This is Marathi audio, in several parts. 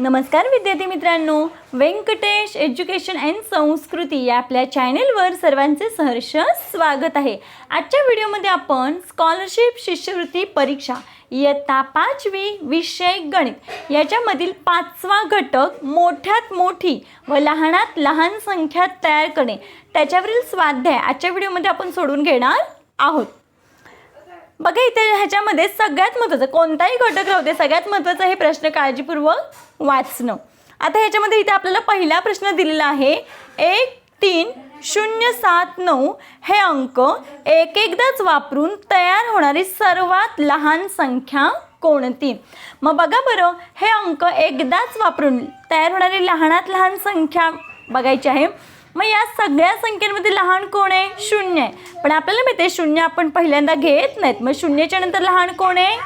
नमस्कार विद्यार्थी मित्रांनो. व्यंकटेश एज्युकेशन अँड संस्कृती या आपल्या चॅनेलवर सर्वांचे सहर्ष स्वागत आहे. आजच्या व्हिडिओमध्ये आपण स्कॉलरशिप शिष्यवृत्ती परीक्षा इयत्ता पाचवी विषय गणित याच्यामधील पाचवा घटक मोठ्यात मोठी व लहानात लहान संख्या तयार करणे. त्याच्यावरील स्वाध्याय आजच्या व्हिडिओमध्ये आपण सोडून घेणार आहोत. बघा इथे ह्याच्यामध्ये सगळ्यात महत्त्वाचं कोणताही घटक राहू दे सगळ्यात महत्त्वाचं हे प्रश्न काळजीपूर्वक वाचणं. आता ह्याच्यामध्ये इथे आपल्याला पहिला प्रश्न दिलेला आहे एक तीन शून्य सात नऊ हे अंक एक एकदाच वापरून तयार होणारी सर्वात लहान संख्या कोणती? मग बघा बरं हे अंक एकदाच वापरून तयार होणारी लहानात लहान संख्या बघायची आहे. मग या सगळ्या संख्येमध्ये लहान कोण आहे? शून्य आहे. पण आपल्याला माहिती आहे शून्य आपण पहिल्यांदा घेत नाहीत. मग शून्याच्या नंतर लहान कोण आहे?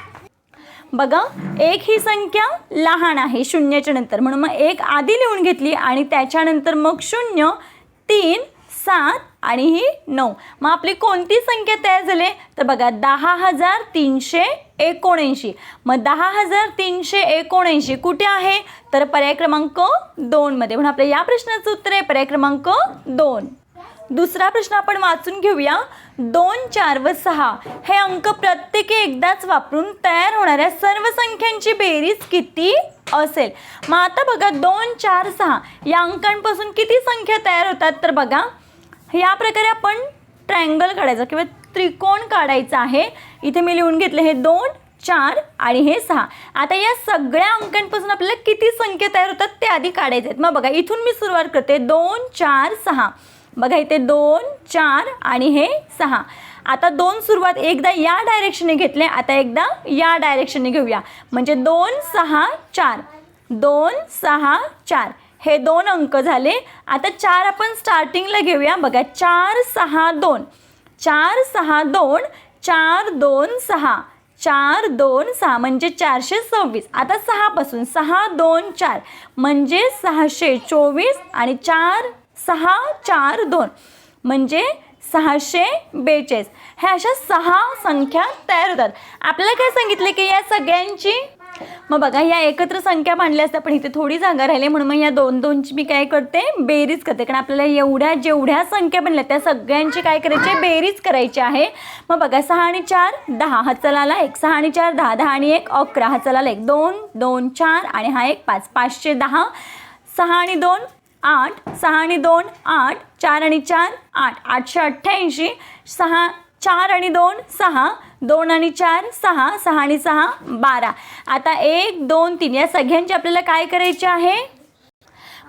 बघा एक ही संख्या लहान आहे शून्याच्या नंतर. म्हणून मग एक आधी लिहून घेतली आणि त्याच्यानंतर मग शून्य तीन सात आणि ही नऊ. मग आपली कोणती संख्या तयार झाली? तर बघा दहा हजार तीनशे एकोणऐंशी. मग दहा हजार तीनशे एकोणऐंशी कुठे आहे? तर पर्याय क्रमांक दोनमध्ये म्हणून आपल्या या प्रश्नाचं उत्तर आहे पर्याय क्रमांक दोन. दुसरा प्रश्न आपण वाचून घेऊया. दोन चार व सहा हे अंक प्रत्येकी एकदाच वापरून तयार होणाऱ्या सर्व संख्यांची बेरीज किती असेल? मग आता बघा दोन चार सहा या अंकांपासून किती संख्या तयार होतात? तर बघा या प्रकारे आपण ट्रायंगल काढायचं किंवा त्रिकोण काढायचा आहे. इथे मी लिहून घेतले हे दोन चार आणि हे सहा. आता या सगळ्या अंकांपासून आपल्याला किती संख्या तयार होतात ते आधी काढायचे आहेत. मग बघा इथून मी सुरुवात करते. दोन चार सहा. बघा इथे दोन चार आणि हे सहा. आता दोन सुरुवात एकदा या डायरेक्शनने घेतले. आता एकदा या डायरेक्शनने घेऊया. म्हणजे दोन सहा चार. दोन सहा चार. हे दोन अंक झाले. आता चार आपण स्टार्टिंगला घेऊया. बघा चार सहा दोन. चार सहा दोन. चार दोन सहा. चार दोन सहा. म्हणजे चारशे सव्वीस. आता सहापासून सहा दोन चार. म्हणजे सहाशे चोवीस आणि चार सहा चार दोन. म्हणजे सहाशे बेचाळीस. ह्या अशा सहा संख्या तयार होतात. आपल्याला काय सांगितले की या सगळ्यांची मग बघा ह्या एकत्र संख्या मांडल्या असतात पण इथे थोडी जागा राहिली म्हणून मग या दोन दोनची मी काय करते? बेरीज करते. कारण आपल्याला एवढ्या जेवढ्या संख्या बनल्या त्या सगळ्यांची काय करायची? बेरीज करायची आहे. मग बघा सहा आणि चार दहा. हा चलाला एक. सहा आणि चार दहा. दहा आणि एक अकरा. हा चलाला एक. दोन दोन चार आणि हा एक पाच. पाचशे दहा. सहा आणि दोन आठ. सहा आणि दोन आठ. चार आणि चार आठ. आठशे अठ्ठ्याऐंशी. सहा चार आणि दोन सहा. दोन आणि चार सहा सहा आणि सहा बारा. आता एक दोन तीन. या सगळ्यांची आपल्याला काय करायचे आहे?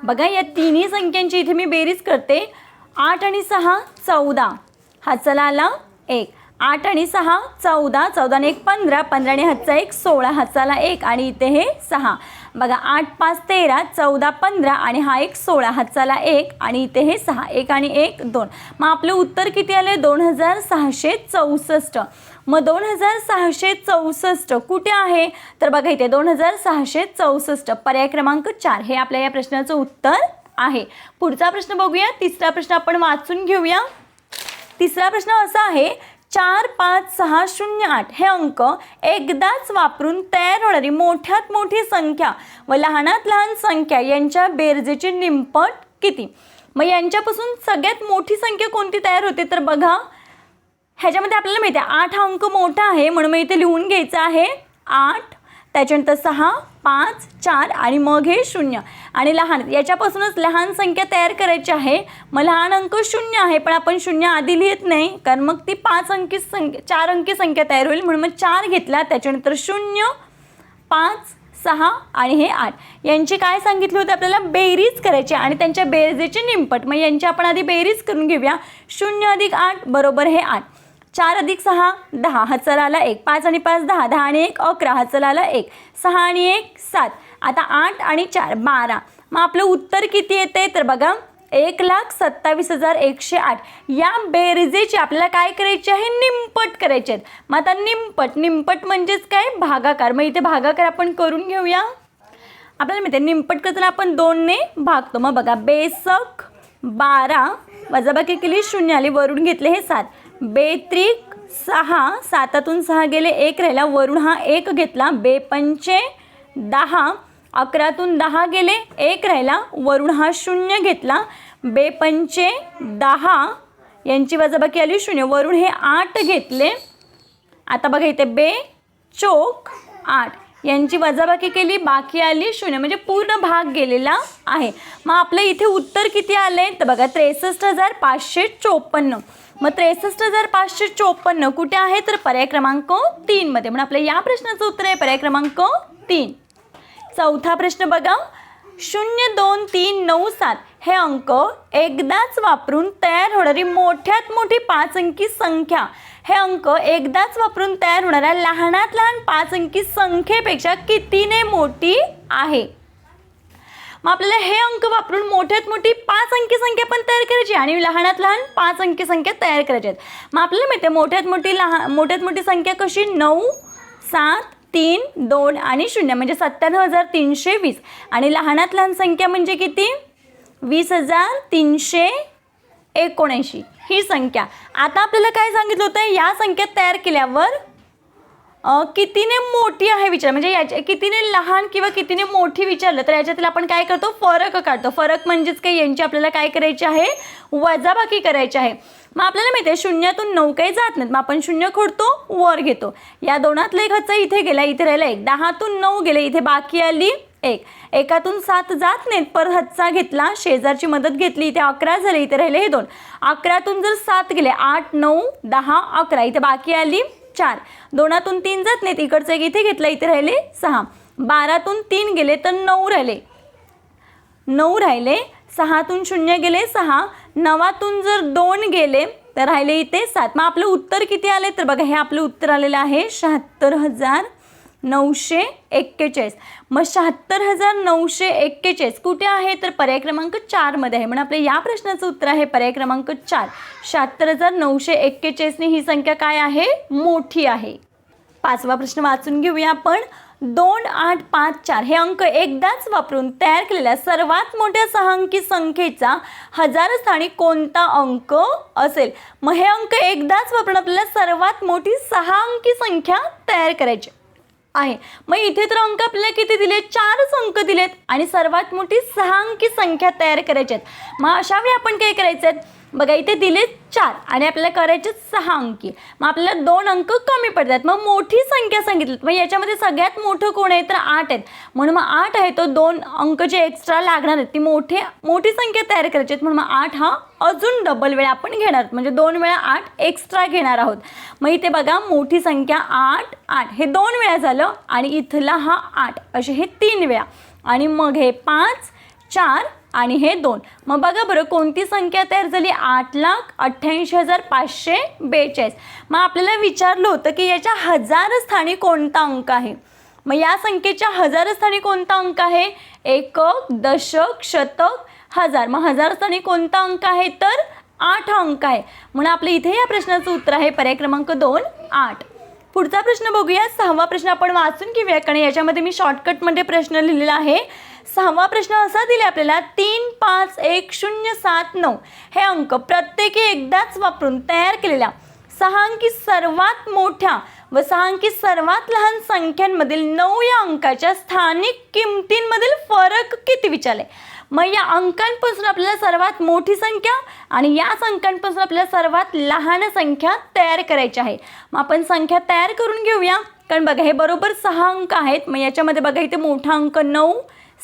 बघा या तिन्ही संख्यांची इथे मी बेरीज करते. आठ आणि सहा चौदा. हा चला आला एक. आठ आणि सहा चौदा. चौदा आणि एक पंधरा. पंधरा आणि हातचा एक सोळा. हाताला एक आणि इथे हे सहा. बघा आठ पाच तेरा चौदा पंधरा आणि हा एक सोळा. हातचाला एक आणि इथे हे सहा. एक आणि एक दोन. मग आपलं उत्तर किती आलं आहे दोन हजार सहाशे चौसष्ट. मग दोन हजार सहाशे चौसष्ट कुठे आहे? तर बघा इथे दोन हजार सहाशे चौसष्ट पर्याय क्रमांक चार. हे आपल्या या प्रश्नाचं उत्तर आहे. पुढचा प्रश्न बघूया तिसरा प्रश्न आपण वाचून घेऊया. तिसरा प्रश्न असा आहे चार पाच सहा शून्य आठ हे अंक एकदाच वापरून तयार होणारी मोठ्यात मोठी संख्या व लहानात लहान संख्या यांच्या बेरजेची निंपट किती? मग यांच्यापासून सगळ्यात मोठी संख्या कोणती तयार होते? तर बघा ह्याच्यामध्ये आपल्याला माहिती आहे आठ हा अंक मोठा आहे म्हणून मग इथे लिहून घ्यायचं आहे आठ त्याच्यानंतर सहा पाच चार आणि मग हे शून्य. आणि लहान याच्यापासूनच लहान संख्या तयार करायची आहे. मग लहान अंक शून्य आहे पण आपण शून्य आधी लिहित नाही कारण मग ती पाच अंकी संख्या चार अंकी संख्या तयार होईल म्हणून मग चार घेतला त्याच्यानंतर शून्य पाच सहा आणि हे आठ. यांची काय सांगितली होती आपल्याला? बेरीज करायची आणि त्यांच्या बेरजेची निंपट मग यांची आपण आधी बेरीज करून घेऊया. शून्य अधिक आठ बरोबर हे आठ. चार अधिक सहा दहा. हा आला एक. पाच आणि पाच दहा. दहा आणि एक अकरा. हा चलाला एक. सहा आणि एक सात. आता आठ आणि चार बारा. मग आपलं उत्तर किती येते? तर बघा एक लाख सत्तावीस हजार एकशे आठ. या बेरजेची आपल्याला काय करायची आहे? निंपट करायचे आहेत. मग आता निंपट निंपट म्हणजेच काय? भागाकार. मग इथे भागाकार आपण करून घेऊया. आपल्याला माहिती आहे निंपट करताना आपण दोनने भागतो. मग बघा बेसक बारा वजाबाकी केली शून्य आली वरून घेतले हे सात. बेत्रिक सहा सातातून सहा गेले एक राहिला. वरुण हा एक घेतला. बेपंचे दहा अकरातून दहा गेले एक राहिला. वरुण हा शून्य घेतला. बेपंचे दहा यांची वजाबाकी आली शून्य. वरुण हे आठ घेतले. आता बघा इथे बे चोक आठ. यांची वजाबाकी केली बाकी आली शून्य. म्हणजे पूर्ण भाग गेलेला आहे. मग आपलं इथे उत्तर किती आलंय? तर बघा त्रेसष्ट हजार पाचशे चोपन्न. मग त्रेसष्ट हजार पाचशे चोपन्न कुठे आहे तर पर्याय क्रमांक तीनमध्ये म्हणून आपल्या या प्रश्नाचं उत्तर आहे पर्याय क्रमांक तीन. चौथा प्रश्न बघा. शून्य दोन तीन नऊ सात हे अंक एकदाच वापरून तयार होणारी मोठ्यात मोठी पाच अंकी संख्या. हे अंक एकदाच वापरून तयार होणाऱ्या लहानात लहान पाच अंकी संख्येपेक्षा कितीने मोठी आहे? मग आपल्याला हे अंक वापरून मोठ्यात मोठी पाच अंकी संख्या पण तयार करायची आणि लहानात लहान पाच अंकी संख्या तयार करायच्या आहेत. मग आपल्याला माहिती आहे मोठ्यात मोठी लहान मोठ्यात मोठी संख्या कशी? नऊ सात तीन दोन आणि शून्य म्हणजे सत्त्याण्णव हजार तीनशे वीस. आणि लहानात लहान संख्या म्हणजे किती? वीस हजार तीनशे एकोणऐंशी. ही संख्या. आता आपल्याला काय सांगितलं होतं? या संख्या तयार केल्यावर कितीने मोठी आहे विचार म्हणजे याच्या कितीने लहान किंवा कितीने मोठी विचारलं तर याच्यातील आपण काय करतो? फरक काढतो. फरक म्हणजेच काय? यांची आपल्याला काय करायची आहे? वजाबाकी करायची आहे. मग आपल्याला माहिती आहे शून्यातून नऊ काही जात नाहीत. मग आपण शून्य खोडतो वर घेतो. या दोनातला एक हच्चा इथे गेला इथे राहिला एक. दहातून नऊ गेले इथे बाकी आली एक. एकातून सात जात नाहीत. पर हच्चा घेतला शेजारची मदत घेतली इथे अकरा झाले इथे राहिले हे दोन. अकरातून जर सात गेले आठ नऊ दहा अकरा. इथे बाकी आली चार. दोनातून तीन जात नाहीत. इकडचं एक इथे घेतलं इथे राहिले सहा. बारातून तीन गेले तर नऊ राहिले. नऊ राहिले सहातून शून्य गेले सहा. नवातून जर दोन गेले तर राहिले इथे सात. मग आपलं उत्तर किती आले तर बघा हे आपलं उत्तर आलेलं आहे शहात्तर हजार. नऊशे एक्केचाळीस. मग शहात्तर हजार नऊशे एक्केचाळीस. कुठे आहे? तर पर्याय क्रमांक चारमध्ये आहे. म्हणून आपल्या या प्रश्नाचं उत्तर आहे पर्याय क्रमांक चार. शहात्तर हजार नऊशे एक्केचाळीसने ही संख्या काय आहे? मोठी आहे. पाचवा प्रश्न वाचून घेऊया आपण. दोन आठ पाच चार. हे अंक एकदाच वापरून तयार केलेल्या सर्वात मोठ्या सहांकी संख्येचा हजार स्थानी कोणता अंक असेल? मग हे अंक एकदाच वापरून आपल्याला सर्वात मोठी सहा अंकी संख्या तयार करायची आहे. मग इथे तर अंक आपल्याला किती दिले चारच अंक दिलेत. आणि सर्वात मोठी सहा अंकी संख्या तयार करायची आहेत. मग अशावेळी आपण काय करायचं? आहे बघा इथे दिले चार आणि आपल्याला करायचे सहा अंकी. मग आपल्याला दोन अंक कमी पडतात. मग मोठी संख्या सांगितली. मग याच्यामध्ये सगळ्यात मोठं कोण आहे? तर आठ आहेत. म्हणून मग आठ आहे तो दोन अंक जे एक्स्ट्रा लागणार आहेत ती मोठे मोठी संख्या तयार करायची आहेत. म्हणून मग आठ हा अजून डबल वेळा आपण घेणार. आहोत म्हणजे दोन वेळा आठ एक्स्ट्रा घेणार आहोत. मग इथे बघा मोठी संख्या आठ आठ. हे दोन वेळा झालं आणि इथला हा आठ. असे हे तीन वेळा. आणि मग हे पाच चार आणि हे दोन. मग बघा बरं कोणती संख्या तयार झाली? आठ लाख अठ्ठ्याऐंशी हजार पाचशे बेचाळीस. मग आपल्याला विचारलं होतं की याच्या हजार स्थानी कोणता अंक आहे? मग या संख्येच्या हजार स्थानी कोणता अंक आहे? एकक दशक शतक हजार. मग हजार स्थानी कोणता अंक आहे? तर आठ अंक आहे. म्हणून आपल्या इथे या प्रश्नाचं उत्तर आहे पर्याय क्रमांक दोन आठ. पुढचा प्रश्न बघूया. सहावा प्रश्न आपण वाचून घेऊया कारण याच्यामध्ये मी शॉर्टकटमध्ये प्रश्न लिहिलेला आहे. सहावा प्रश्न असा दिला आपल्याला तीन पाच एक शून्य सात नऊ. हे अंक प्रत्येकी एकदाच वापरून तयार केलेल्या सहा अंकी सर्वात मोठ्या व सहा अंकी सर्वात लहान संख्यांमधील नऊ या अंकाच्या स्थानिक किमतींमधील फरक किती विचारले? मग या अंकांपासून आपल्याला सर्वात मोठी संख्या आणि या संख्यांपासून आपल्याला सर्वात लहान संख्या तयार करायची आहे. मग आपण संख्या तयार करून घेऊया. कारण बघा हे बरोबर सहा अंक आहेत. मग याच्यामध्ये बघा इथे मोठा अंक नऊ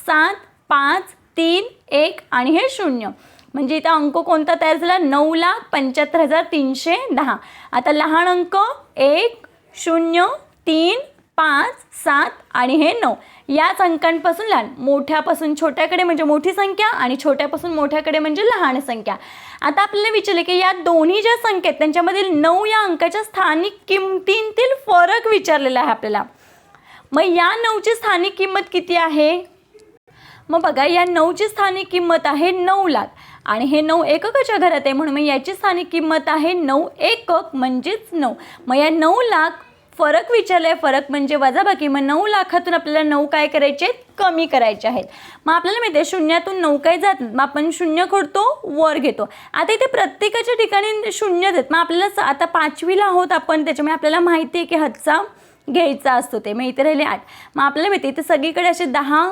सात पाच तीन एक आणि हे शून्य. म्हणजे इथं अंक कोणता तयार झाला? नऊ लाख पंच्याहत्तर हजार तीनशे दहा. आता लहान अंक एक शून्य तीन पाच सात आणि हे नऊ. याच अंकांपासून लहान मोठ्यापासून छोट्याकडे म्हणजे मोठी संख्या आणि छोट्यापासून मोठ्याकडे म्हणजे लहान संख्या. आता आपल्याला विचारले की या दोन्ही ज्या संख्या आहेत त्यांच्यामधील नऊ या अंकाच्या स्थानिक किमतींतील फरक विचारलेला आहे आपल्याला. मग या नऊची स्थानिक किंमत किती आहे? मग बघा या नऊची स्थानिक किंमत आहे नऊ लाख. आणि हे नऊ एककाच्या घरात आहे म्हणून मग याची स्थानिक किंमत आहे नऊ एकक म्हणजेच नऊ. मग या नऊ लाख फरक विचारलाय फरक म्हणजे वजाबाकी. मग नऊ लाखातून आपल्याला नऊ काय करायचे आहेत? कमी करायचे आहेत. मग आपल्याला माहिती आहे शून्यातून नऊ काय जात? मग आपण शून्य खोडतो वर घेतो. आता इथे प्रत्येकाच्या ठिकाणी शून्य देत मग आपल्याला स- आता पाचवीला आहोत आपण त्याच्यामुळे आपल्याला माहिती आहे की हातचा घ्यायचा असतो ते. मग इथे राहिले आठ. मग आपल्याला माहिती आहे इथे सगळीकडे असे दहा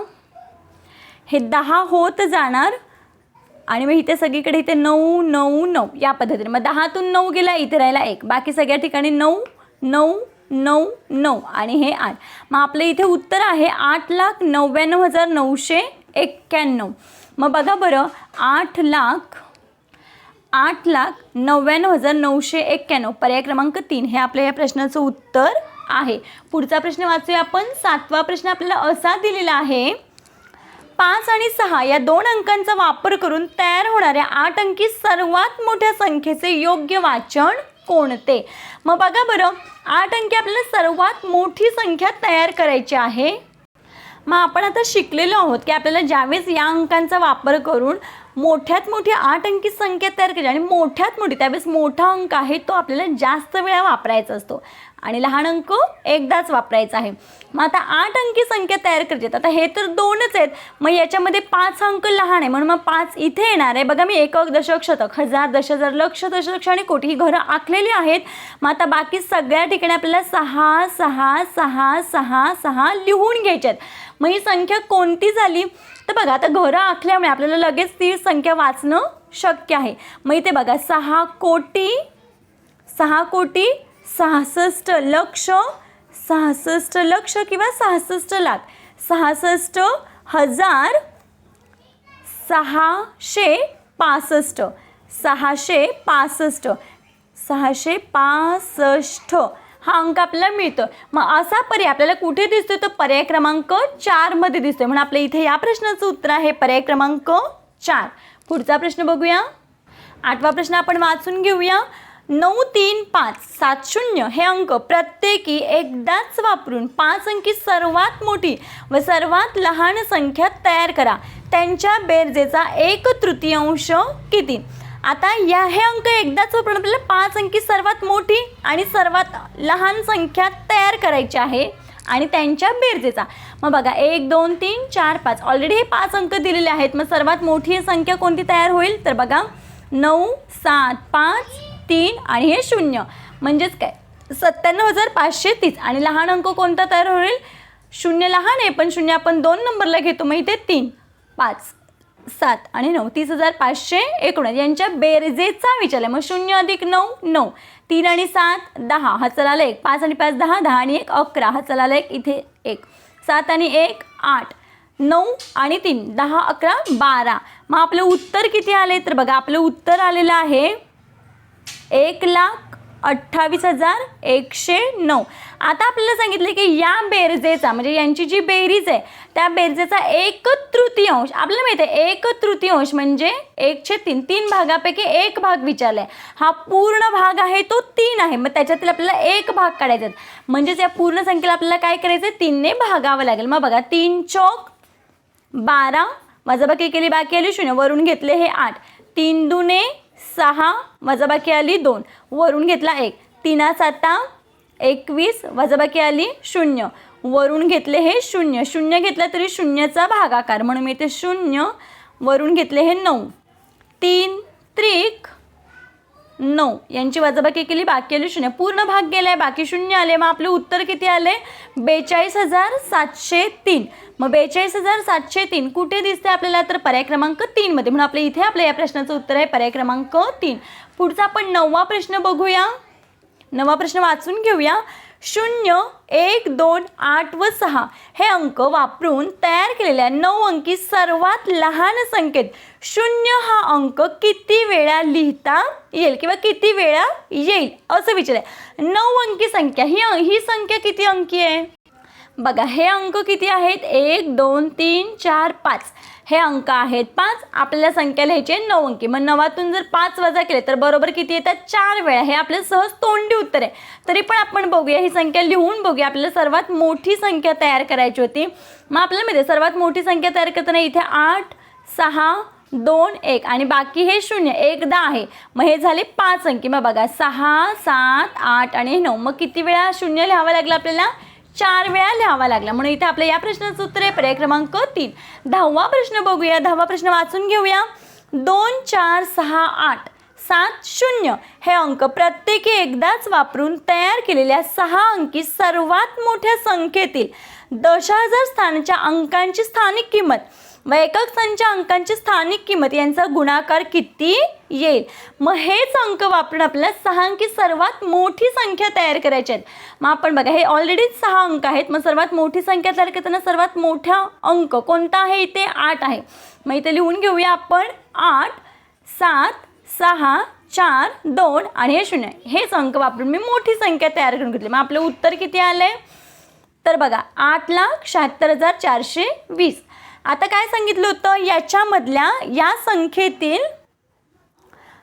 हे दहा होत जाणार आणि मग इथे सगळीकडे इथे नऊ नऊ नऊ या पद्धतीने. मग दहातून नऊ गेला इथे राहिला एक. बाकी सगळ्या ठिकाणी नऊ नऊ नऊ नऊ आणि हे आठ. मग आपलं इथे उत्तर आहे आठ लाख नव्याण्णव हजार नऊशे एक्क्याण्णव. मग बघा बरं आठ लाख आठ लाख नव्याण्णव हजार नऊशे एक्क्याण्णव. पर्याय क्रमांक तीन. हे आपल्या या प्रश्नाचं उत्तर आहे. पुढचा प्रश्न वाचूया आपण. सातवा प्रश्न आपल्याला असा दिलेला आहे पाच आणि सहा या दोन अंकांचा वापर करून तयार होणाऱ्या आठ अंकी सर्वात मोठ्या संख्येचे योग्य वाचन कोणते? मग बघा बरं आठ अंकी आपल्याला सर्वात मोठी संख्या तयार करायची आहे. मग आपण आता शिकलेलो आहोत की आपल्याला ज्यावेळेस या अंकांचा वापर करून मोठ्यात मोठी आठ अंकी संख्या तयार करायची आणि मोठ्यात मोठी त्यावेळेस मोठा अंक आहे तो आपल्याला जास्त वेळा वापरायचा असतो. आणि लहान अंक एकदाच वापरायचा आहे. मग आता आठ अंकी संख्या तयार करायची आहेत. आता हे तर दोनच आहेत. मग याच्यामध्ये पाच अंक लहान आहे. म्हणून मग पाच इथे येणार आहे. बघा मी एकक दशक शतक. हजार दश हजार लक्ष दशलक्ष आणि कोटी ही घरं आखलेली आहेत. मग आता बाकी सगळ्या ठिकाणी आपल्याला सहा सहा सहा सहा सहा लिहून घ्यायच्या आहेत. मग ही संख्या कोणती झाली? तर बघा आता घरं आखल्यामुळे आपल्याला लगेच ती संख्या वाचणं शक्य आहे. मग इथे बघा सहा कोटी सहा कोटी सहासष्ट लक्ष सहासष्ट लक्ष किंवा सहासष्ट लाख. सहासष्ट हजार सहाशे पासष्ट. सहाशे पासष्ट. सहाशे पासष्ट. हा अंक आपल्याला मिळतो. मग असा पर्याय आपल्याला कुठे दिसतोय? तर पर्याय क्रमांक चारमध्ये दिसतोय. म्हणून आपल्या इथे या प्रश्नाचं उत्तर आहे पर्याय क्रमांक चार. पुढचा प्रश्न बघूया. आठवा प्रश्न आपण वाचून घेऊया. नऊ तीन पाच सात शून्य हे अंक प्रत्येकी एकदाच वापरून पाच अंकी सर्वात मोठी व सर्वात लहान संख्या तयार करा. त्यांच्या बेरजेचा एक तृतीयांश किती? आता या हे अंक एकदाच वापरून आपल्याला पाच अंकी सर्वात मोठी आणि सर्वात लहान संख्या तयार करायची आहे आणि त्यांच्या बेरजेचा. मग बघा एक दोन तीन चार पाच. ऑलरेडी हे पाच अंक दिलेले आहेत. मग सर्वात मोठी संख्या कोणती तयार होईल? तर बघा नऊ सात पाच तीन आणि हे शून्य. म्हणजेच काय? सत्त्याण्णव हजार पाचशे तीस. आणि लहान अंक कोणता तयार होईल? शून्य लहान आहे पण शून्य आपण दोन नंबरला घेतो मग इथे तीन पाच सात आणि नऊ. तीस हजार पाचशे एकोणीस. यांच्या बेरजेचा विचार आहे. मग शून्य अधिक नऊ नऊ. तीन आणि सात दहा. हा चलाला एक. पाच आणि पाच दहा. दहा आणि एक अकरा. हा चलाला एक इथे एक. सात आणि एक आठ. नऊ आणि तीन. दहा अकरा बारा. मग आपलं उत्तर किती आले तर बघा आपलं उत्तर आलेलं आहे एक लाख अठ्ठावीस हजार एकशे नऊ. आता आपल्याला सांगितलं की या बेरजेचा म्हणजे यांची जी बेरीज आहे त्या बेरजेचा एक तृतीयांश आपल्याला माहिती आहे एक तृतीयांश म्हणजे एकशे तीन. तीन भागापैकी एक भाग विचारला आहे हा पूर्ण भाग आहे तो तीन आहे. मग त्याच्यातील आपल्याला एक भाग काढायचा म्हणजेच या पूर्ण संख्येला आपल्याला काय करायचं आहे तीनने भागावं लागेल. मग बघा तीन चौक बारा वजाबाकी केली बाकी आली शून्य. वरून घेतले हे आठ. तीन दुने सहा वजाबाकी आली दोन. वरून घेतला एक. तीना साता एकवीस वजाबाकी आली शून्य. वरून घेतले हे शून्य. शून्य घेतला तरी शून्याचा भागाकार म्हणून मी ते शून्य. वरून घेतले हे नऊ. तीन त्रिक नऊ. यांची वजाबाकी केली बाकी आली शून्य. पूर्ण भाग गेलाय बाकी शून्य आले. मग आपले उत्तर किती आले बेचाळीस हजार सातशे तीन. मग बेचाळीस हजार सातशे तीन कुठे दिसते आपल्याला? तर पर्याय क्रमांक तीनमध्ये म्हणून आपल्या इथे आपल्या या प्रश्नाचं उत्तर आहे पर्याय क्रमांक तीन. पुढचा आपण नववा प्रश्न बघूया. नवा प्रश्न वाचून घेऊया. शून्य एक दोन आठ व सहा हे अंक वापरून तयार केलेल्या नऊ अंकी सर्वात लहान संख्येत शून्य हा अंक किती वेळा लिहिता येईल किंवा किती वेळा येईल असं विचार नऊ अंकी संख्या ही ही संख्या किती अंकी आहे? बघा हे अंक किती आहेत? एक दोन तीन चार पाच. हे अंक आहेत. पाच आपल्याला संख्या लिहायची आहे नऊ अंकी. मग नवातून जर पाच वजा केले तर बरोबर किती येतात? चार वेळा. हे आपलं सहज तोंडी उत्तर आहे. तरी पण आपण बघूया ही संख्या लिहून बघूया. आपल्याला सर्वात मोठी संख्या तयार करायची होती. मग आपल्याला माहिती सर्वात मोठी संख्या तयार करताना इथे आठ सहा दोन एक आणि बाकी हे शून्य. एकदा आहे. मग हे झाले पाच अंकी. मग बघा सहा सात आठ आणि नऊ. मग किती वेळा शून्य लिहावं लागलं आपल्याला? चार वेळा लिहावा लागला. म्हणून इथे आपल्या या प्रश्नाचं उत्तर आहे. पर्याय क्रमांक तीन. दहावा प्रश्न बघूया. दहावा प्रश्न वाचून घेऊया. दोन चार सहा आठ. सात शून्य. हे अंक प्रत्येकी एकदाच वापरून तयार केलेल्या सहा अंकी सर्वात मोठ्या संख्येतील दश हजार स्थानाच्या अंकांची स्थानिक किंमत व एकक संख्या अंकांची स्थानिक किंमत यांचा गुणाकार किती येईल? मग हेच अंक वापरून आपल्याला सहा अंकी सर्वात मोठी संख्या तयार करायची आहेत. मग आपण बघा हे ऑलरेडीच सहा अंक आहेत. मग सर्वात मोठी संख्या तयार करताना सर्वात मोठा अंक कोणता आहे? इथे आठ आहे. मग इथे लिहून घेऊया आपण आठ सात सहा चार दोन आणि हे शून्य. हेच अंक वापरून मी मोठी संख्या तयार करून घेतली. मग आपलं उत्तर किती आलं आहे तर बघा आठ लाख शहात्तर हजार चारशे वीस. आता काय सांगितलं होतं? याच्यामधल्या या संख्येतील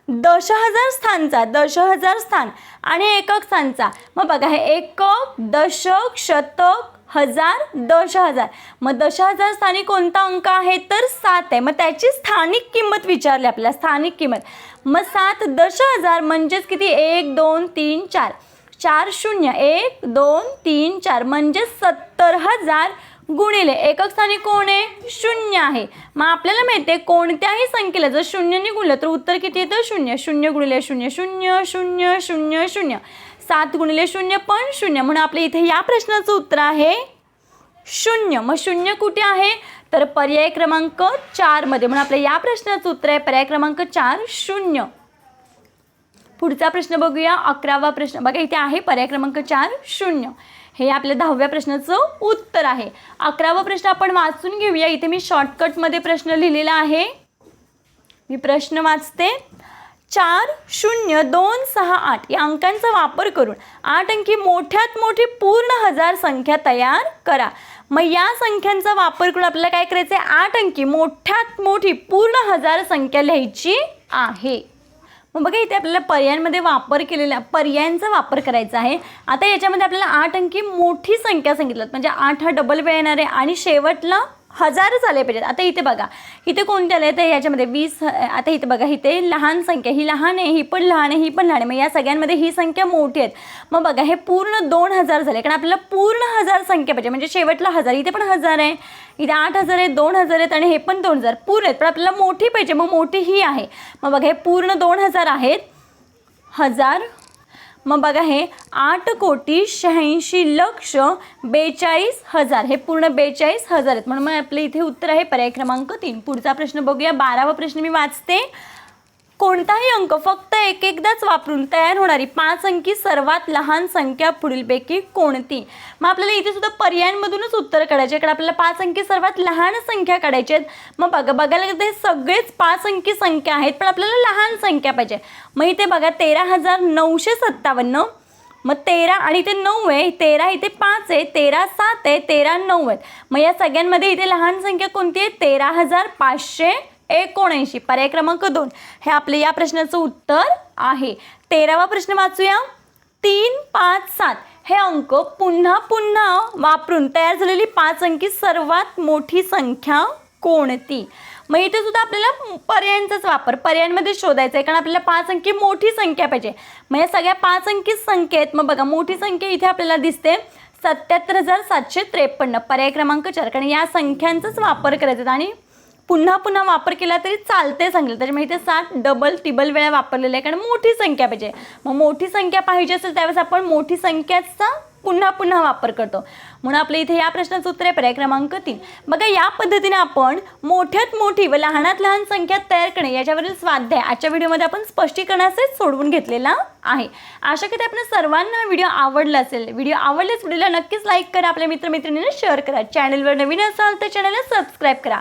दश हजार स्थानचा दश हजार स्थान आणि एकक स्थानचा. मग बघा हे एकक दशक शतक हजार दश हजार. मग दश हजार स्थानी कोणता अंक आहे? तर सात आहे. मग त्याची स्थानिक किंमत विचारली आपल्याला. स्थानिक किंमत. मग सात दश हजार म्हणजेच किती? एक दोन तीन चार. चार शून्य. एक दोन तीन चार. म्हणजे सत्तर हजार गुणिले एकक स्थानी कोण आहे? शून्य आहे. मग आपल्याला माहिती आहे कोणत्याही संख्येला जर शून्यने गुणलं तर उत्तर किती येतं? शून्य. शून्य गुणिले शून्य शून्य शून्य शून्य शून्य. सात गुणिले शून्य पण शून्य. म्हणून आपल्या इथे या प्रश्नाचं उत्तर आहे शून्य. मग शून्य कुठे आहे? तर पर्याय क्रमांक चारमध्ये म्हणून आपल्या या प्रश्नाचं उत्तर आहे पर्याय क्रमांक चार शून्य. पुढचा प्रश्न बघूया. अकरावा प्रश्न. बघा इथे आहे पर्याय क्रमांक चार शून्य. हे आपल्या दहाव्या प्रश्नाचं उत्तर आहे. अकरावा प्रश्न आपण वाचून घेऊया. इथे मी शॉर्टकटमध्ये प्रश्न लिहिलेला आहे. मी प्रश्न वाचते. चार शून्य दोन सहा आठ या अंकांचा वापर करून आठ अंकी मोठ्यात मोठी पूर्ण हजार संख्या तयार करा. मग या संख्यांचा वापर करून आपल्याला काय करायचं आहे आठ अंकी मोठ्यात मोठी पूर्ण हजार संख्या लिहायची आहे. मग बघा इथे आपल्याला पर्यायांमध्ये वापर केलेला पर्यायांचा वापर करायचा आहे. आता याच्यामध्ये आपल्याला आठ अंकी मोठी संख्या सांगितलं म्हणजे आठ हा डबल वेळ येणार आहे आणि शेवटला हजारच आले पाहिजेत. आता इथे बघा इथे कोणते आले? तर याच्यामध्ये वीस आता इथे बघा इथे लहान संख्या ही लहान आहे ही पण लहान आहे ही पण लहान आहे. मग या सगळ्यांमध्ये ही संख्या मोठी आहेत. मग बघा हे पूर्ण दोन हजार झाले. कारण आपल्याला पूर्ण हजार संख्या पाहिजे. म्हणजे शेवटला हजार इथे पण हजार आहे इथे आठ हजार आहेत दोन हजार आहेत आणि हे पण दोन हजार. पूर्ण आहेत. पण आपल्याला मोठी पाहिजे. मग मोठी ही आहे. मग बघा हे पूर्ण दोन हजार आहेत. हजार मग बघा हे आठ कोटी शहाऐंशी लक्ष बेचाळीस हजार. हे पूर्ण बेचाळीस हजार आहेत. म्हणून मग आपलं इथे उत्तर आहे पर्याय क्रमांक तीन. पुढचा प्रश्न बघूया. बारावा प्रश्न मी वाचते. कोणताही अंक फक्त एक एकदाच वापरून तयार होणारी पाच अंकी सर्वात लहान संख्या पुढीलपैकी कोणती? मग आपल्याला इथे सुद्धा पर्यायांमधूनच उत्तर काढायचे. कारण आपल्याला पाच अंकी सर्वात लहान संख्या काढायची आहेत. मग बघा बघायला गेलं तर हे सगळेच पाच अंकी संख्या आहेत पण आपल्याला लहान संख्या पाहिजे. मग इथे बघा तेरा हजार नऊशे सत्तावन्न मग तेरा आणि इथे नऊ आहे. तेरा इथे पाच आहे तेरा सात आहे तेरा नऊ आहेत. मग या सगळ्यांमध्ये इथे लहान संख्या कोणती आहे? तेरा हजार पाचशे एकोणऐंशी. पर्याय क्रमांक दोन. हे आपले या प्रश्नाचं उत्तर आहे. तेरावा प्रश्न वाचूया. तीन पाच सात. हे अंक पुन्हा पुन्हा वापरून तयार झालेली पाच अंकी सर्वात मोठी संख्या कोणती? मग इथे सुद्धा आपल्याला पर्यायांचाच वापर पर्यायांमध्ये शोधायचा आहे कारण आपल्याला पाच अंकी मोठी संख्या पाहिजे. मग या सगळ्या पाच अंकी संख्या आहेत मग बघा मोठी संख्या इथे आपल्याला दिसते. सत्याहत्तर हजार सातशे त्रेपन्न. पर्याय क्रमांक चार. कारण या संख्यांचाच वापर करायचा आणि पुन्हा पुन्हा वापर केला तरी चालते सांगितलं त्याच्यामुळे इथे सात डबल टिबल वेळा वापरलेलं आहे कारण मोठी संख्या पाहिजे. मग मोठी संख्या पाहिजे असेल त्यावेळेस आपण मोठी संख्याचा पुन्हा पुन्हा वापर करतो. म्हणून आपल्या इथे या प्रश्नाचं उत्तर आहे पर्याय क्रमांक तीन. बघा या पद्धतीने आपण मोठ्यात मोठी व लहानात लहान संख्या तयार करणे याच्यावरील स्वाध्याय आजच्या व्हिडिओमध्ये आपण स्पष्टीकरणासहित सोडवून घेतलेला आहे. आशा करते आपण सर्वांना व्हिडिओ आवडला असेल. व्हिडिओ आवडल्यास व्हिडिओला नक्कीच लाईक करा. आपल्या मित्रमैत्रिणींना शेअर करा. चॅनलवर नवीन असाल तर चॅनलला सबस्क्राईब करा.